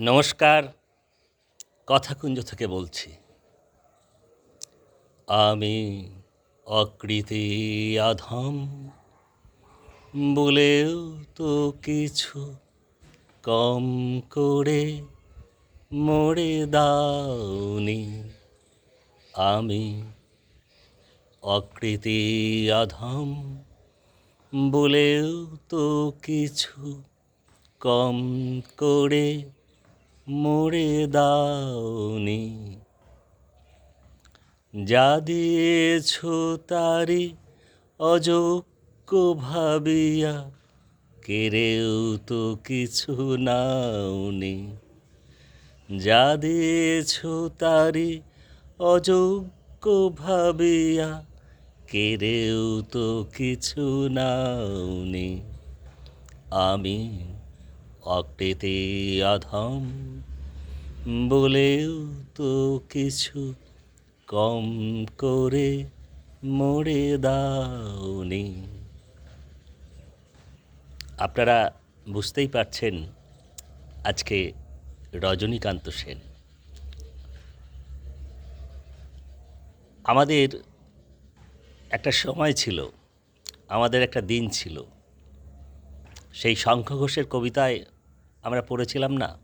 নমস্কার, কথাকুঞ্জ থেকে বলছি। আমি অকৃতি আধম, বলেও তো কিছু কম করে মরে দাওনি। আমি অকৃতি আধম, বলেও তো কিছু কম করে মরে দাওনি। যা দিয়েছ তারি অযোগ্য ভাবিয়া, কেড়েও তো কিছু নাওনি। যা দিয়েছ তারি অযোগ্য ভাবিয়া, কেড়েও তো কিছু নাওনি। আমি অকৃতি অধম, বলেও তো কিছু কম করে মরে দাওনি। আপনারা বুঝতেই পারছেন আজকে রজনীকান্ত সেন। আমাদের একটা সময় ছিল, আমাদের একটা দিন ছিল। সেই শঙ্খ ঘোষের কবিতায় আমরা পড়েছিলাম না?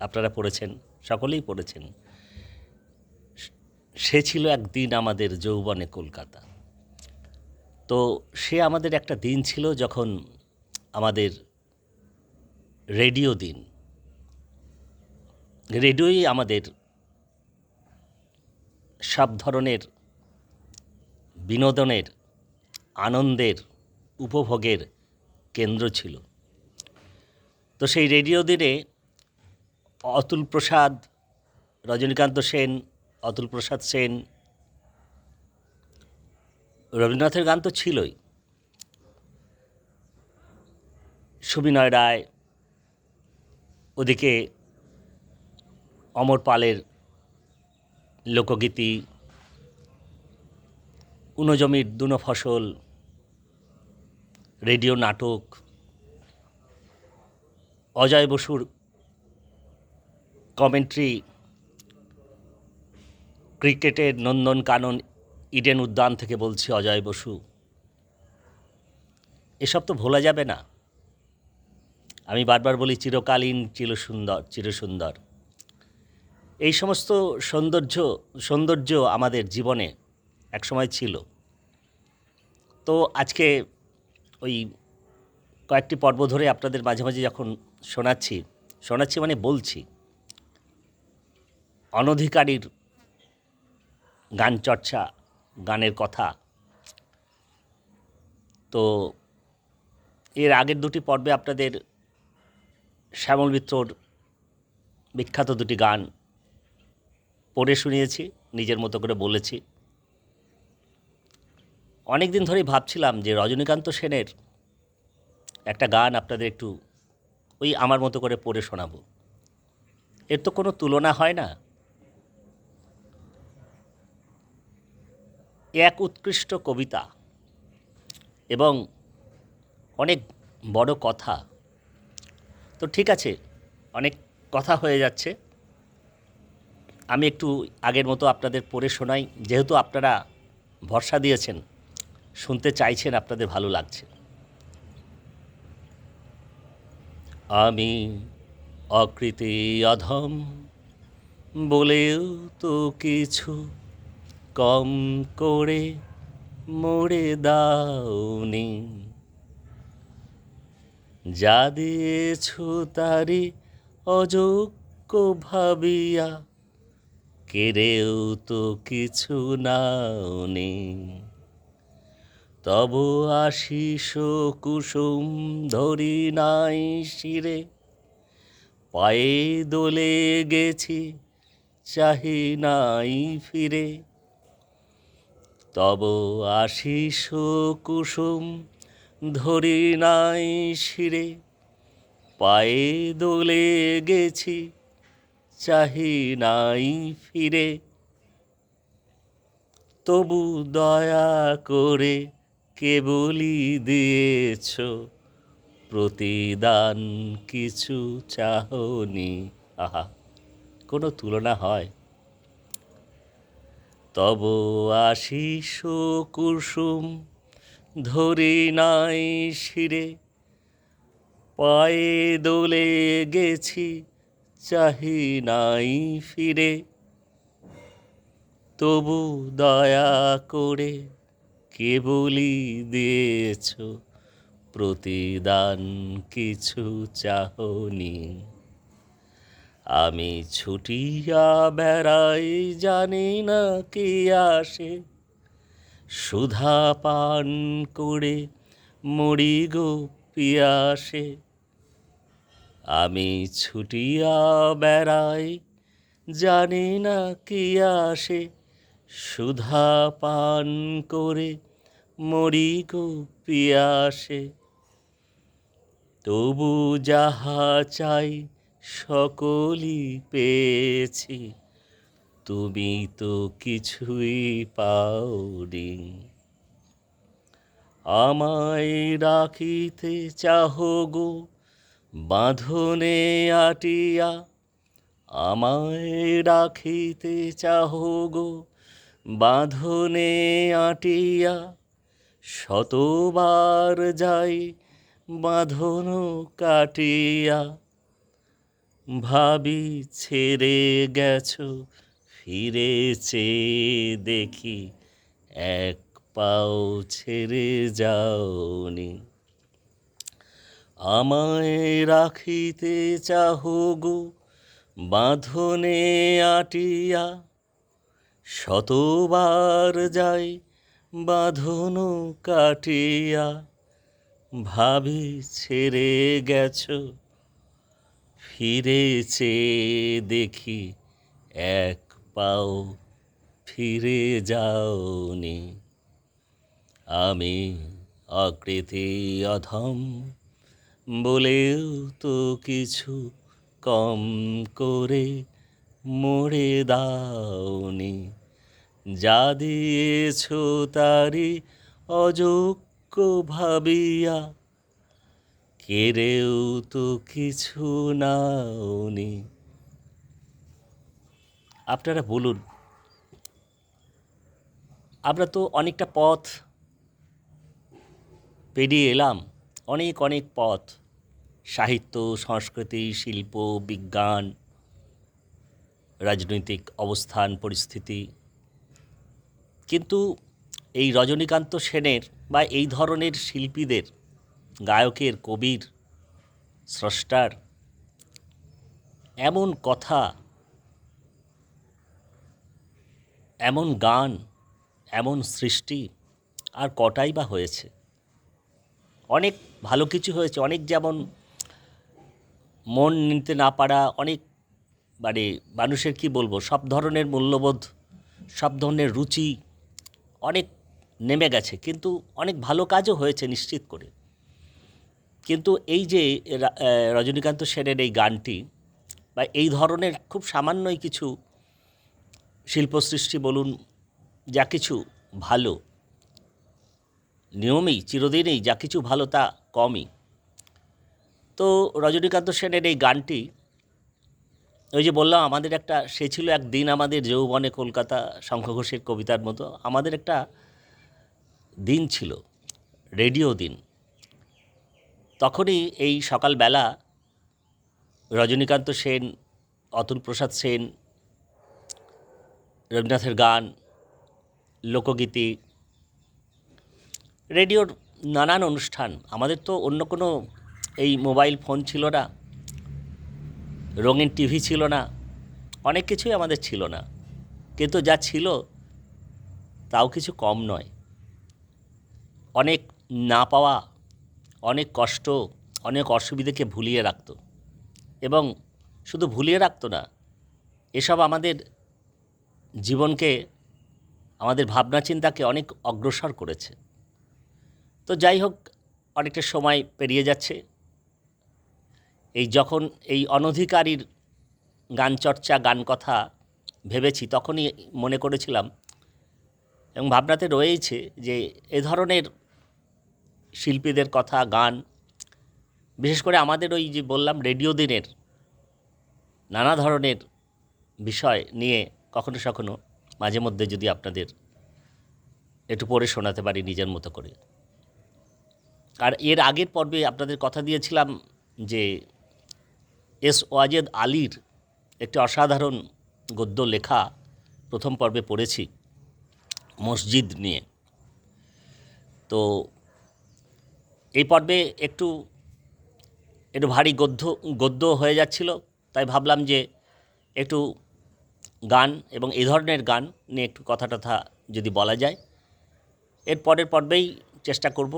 আপনারা পড়েছেন? সকলেই পড়েছেন। সে ছিল একদিন আমাদের যৌবনে কলকাতা। তো সে আমাদের একটা দিন ছিল যখন আমাদের রেডিও দিন। রেডিওই আমাদের সব ধরনের বিনোদনের, আনন্দের, উপভোগের কেন্দ্র ছিল। তো সেই রেডিও দিনে অতুল প্রসাদ, রজনীকান্ত সেন, অতুল প্রসাদ সেন, রবীন্দ্রনাথের গান তো ছিলই। সুবিনয় রায়, ওদিকে অমর পালের লোকগীতি, উনজমির দুনো ফসল রেডিও নাটক অজয় বসুর কমেন্ট্রি ক্রিকেটের নন্দন কানন ইডেন উদ্যান থেকে বলছি অজয় বসু। এসব তো ভোলা যাবে না। আমি বারবার বলি চিরকালীন, চিরসুন্দর চিরসুন্দর। এই সমস্ত সৌন্দর্য সৌন্দর্য আমাদের জীবনে একসময় ছিল। তো আজকে ওই কয়েকটি পর্ব ধরে আপনাদের মাঝে মাঝে যখন শোনাচ্ছি শোনাচ্ছি মানে বলছি, অনধিকারীর গান চর্চা, গানের কথা, তো এর আগের দুটি পর্বে আপনাদের শ্যামল মিত্রর বিখ্যাত দুটি গান পড়ে শুনিয়েছি, নিজের মতো করে বলেছি। অনেক দিন ধরেই ভাবছিলাম যে রজনীকান্ত সেনের একটা গান আপনাদের একটু ওই আমার মতো করে পড়ে শোনাবো। এর তো কোনো তুলনা হয় না। এক উৎকৃষ্ট কবিতা এবং অনেক বড় কথা। তো ঠিক আছে, অনেক কথা হয়ে যাচ্ছে। আমি একটু আগের মতো আপনাদের পড়ে শোনাই। যেহেতু আপনারা ভরসা দিয়েছেন, শুনতে চাইছেন, আপনাদের ভালো লাগছে। আমি অকৃতি অধম, বলেও তো কিছু কম করে মরে দাওনি। যা দিয়েছ তারি অযোগ্য ভাবিয়া, কেড়েও তো কিছু নাওনি। তব আশিস কুসুম ধরি নাই শিরে। পায়ে দোলে গেছি, চাহি নাই ফিরে। তব আশিস কুসুম ধরি নাই শিরে। পায়ে দোলে গেছি, চাহি নাই ফিরে। তবু দয়া করে কেবলই দিয়েছ? প্রতিদান কিছু চাহনি। আহা, কোনো তুলনা হয়। তব আশিস কুসুম ধরি নাই শিরে। পায়ে দোলে গেছি, চাহি নাই ফিরে। তবু দয়া করে কেবলই দিয়েছ প্রতিদান কিছু চাহনি। আমি ছুটিয়া বেড়াই জানি না কি আসে। সুধা পান করে মরি গো পিয়াসে আমি ছুটিয়া বেড়াই জানি না কি আসে। সুধা পান করে মরি গো পিয়াসে। তবু যাহা চাই সকলই পেয়েছি। তুমি তো কিছুই পাওনি। আমায় রাখিতে চাহ গো বাঁধনে আটিয়া। আমায় রাখিতে চাহ গো বাঁধনে আটিয়া শতবার যাই বাঁধন কাটিয়া। ভাবি, ছেড়ে গেছ, ফিরে চেয়ে দেখি, এক পাও ছেড়ে যাওনি। আমায় রাখিতে চাহ গো বাঁধনে আটিয়া শতবার যাই বাঁধন কাটিয়া, ভাবি ছেড়ে গেছ ফিরে চেয়ে দেখি এক পাও ফিরে যাওনি। আমি অকৃতি অধম বলেও তো কিছু কম করে মরে দাওনি। যা দিয়েছ তারি অযোগ্য ভাবিয়া। কেড়েও তো কিছু নাওনি। আপনারা বলুন, আমরা তো অনেকটা পথ পেরিয়ে এলাম, অনেক অনেক পথ। সাহিত্য, সংস্কৃতি, শিল্প, বিজ্ঞান, রাজনৈতিক অবস্থান, পরিস্থিতি। কিন্তু এই রজনীকান্ত সেনের বা এই ধরনের শিল্পীদের, গায়কের, কবির, স্রষ্টার এমন কথা, এমন গান, এমন সৃষ্টি আর কটাই বা হয়েছে? অনেক ভালো কিছু হয়েছে, অনেক যেমন মন নিতে না পারা, অনেক মানে মানুষের কি বলব, সব ধরনের মূল্যবোধ, সব ধরনের রুচি অনেক নেমে গেছে, কিন্তু অনেক ভালো কাজও হয়েছে নিশ্চিত করে। কিন্তু এই যে রজনীকান্ত সেনের এই গানটি বা এই ধরনের খুব সামান্যই কিছু শিল্প সৃষ্টি বলুন, যা কিছু ভালো, নিয়মেই, চিরদিনেই যা কিছু ভালো তা কমই। তো রজনীকান্ত সেনের এই গানটি ওই যে বললাম, আমাদের একটা, সে ছিল এক দিন আমাদের যৌবনে কলকাতা শঙ্খ ঘোষের কবিতার মতো, আমাদের একটা দিন ছিল, রেডিও দিন। তখনই এই সকালবেলা রজনীকান্ত সেন, অতুল প্রসাদ সেন, রবীন্দ্রনাথের গান, লোকগীতি, রেডিওর নানান অনুষ্ঠান, আমাদের তো অন্য কোনো এই মোবাইল ফোন ছিল না। রঙিন টিভি ছিল না, অনেক কিছুই আমাদের ছিল না। কিন্তু যা ছিল, তাও কিছু কম নয়। অনেক না পাওয়া, অনেক কষ্ট, অনেক অসুবিধাকে ভুলিয়ে রাখত। এবং শুধু ভুলিয়ে রাখতো না, এসব আমাদের জীবনকে, আমাদের ভাবনা চিন্তাকে অনেক অগ্রসর করেছে। তো যাই হোক, অনেকটা সময় পেরিয়ে যাচ্ছে। এই যখন এই অনধিকারীর গান চর্চা, গান কথা ভেবেছি, তখনই মনে করেছিলাম এবং ভাবনাতে রয়েছে যে এ ধরনের শিল্পীদের কথা, গান, বিশেষ করে আমাদের ওই যে বললাম, রেডিও দিনের নানা ধরনের বিষয় নিয়ে কখনো সখনো মাঝে মধ্যে যদি আপনাদের একটু পড়ে শোনাতে পারি নিজের মতো করে। আর এর আগের পর্বে আপনাদের কথা দিয়েছিলাম যে এস ওয়াজেদ আলীর একটি অসাধারণ গদ্য লেখা প্রথম পর্বে পড়েছি, মসজিদ নিয়ে। তো এই পর্বে একটু একটু ভারী গদ্য গদ্য হয়ে যাচ্ছিল, তাই ভাবলাম যে একটু গান এবং এই ধরনের গান নিয়ে একটু কথা টথা যদি বলা যায়। এর পরের পর্বেই চেষ্টা করব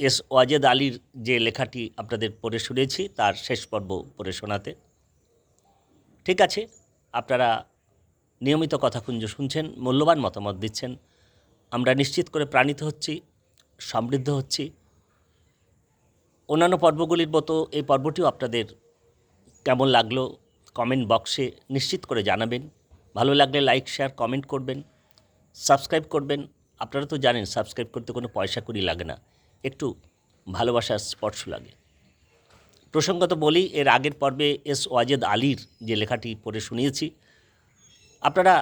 এস ওয়াজেদ আলীর যে লেখাটি আপনাদের পড়ে শুনেছি, তার শেষ পর্ব পড়ে শোনাতে। ঠিক আছে, আপনারা নিয়মিত কথাকুঞ্জ শুনছেন, মূল্যবান মতামত দিচ্ছেন। আমরা নিশ্চিত করে প্রাণিত হচ্ছি, সমৃদ্ধ হচ্ছি। অন্যান্য পর্বগুলির মতো এই পর্বটিও আপনাদের কেমন লাগল কমেন্ট বক্সে নিশ্চিত করে জানাবেন। ভালো লাগলে লাইক, শেয়ার, কমেন্ট করবেন, সাবস্ক্রাইব করবেন। আপনারা তো জানেন, সাবস্ক্রাইব করতে কোনো পয়সা করি লাগে না। একটু ভালোবাসার স্পর্শ লাগে। প্রসঙ্গত বলি, এর আগের পর্বে এস ওয়াজেদ আলীর যে লেখাটি পড়ে শুনিয়েছি, আপনারা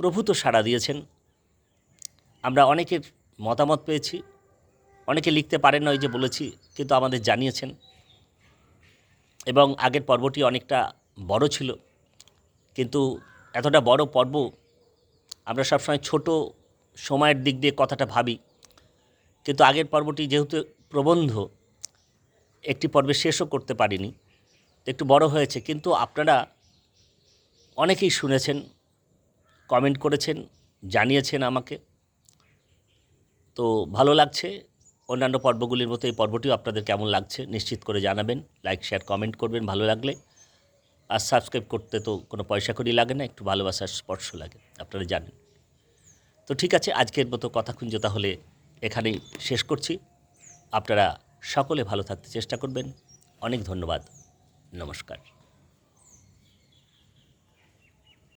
প্রভূত সাড়া দিয়েছেন। আমরা অনেকের মতামত পেয়েছি, অনেকে লিখতে পারেন না ওই যে বলেছি, কিন্তু আমাদের জানিয়েছেন। এবং আগের পর্বটি অনেকটা বড় ছিল, কিন্তু এতটা বড় পর্ব আমরা সবসময় ছোট সময়ের দিক দিয়ে কথাটা ভাবি। কিন্তু আগের পর্বটি যেহেতু প্রবন্ধ, একটি পর্বে শেষও করতে পারিনি একটু বড় হয়েছে। কিন্তু আপনারা অনেকেই শুনেছেন, কমেন্ট করেছেন, জানিয়েছেন আমাকে। তো ভালো লাগছে, অন্যান্য পর্বগুলির মতো এই পর্বটিও আপনাদের কেমন লাগছে নিশ্চিত করে জানাবেন। লাইক শেয়ার কমেন্ট করবেন, ভালো লাগলে। আর সাবস্ক্রাইব করতে তো কোনো পয়সা করি লাগে না, একটু ভালোবাসার স্পর্শ লাগে, আপনারা জানেন। তো ঠিক আছে, আজকের মতো কথা তাহলে এখানেই শেষ করছি। আপনারা সকলে ভালো থাকতে চেষ্টা করবেন। অনেক ধন্যবাদ। নমস্কার।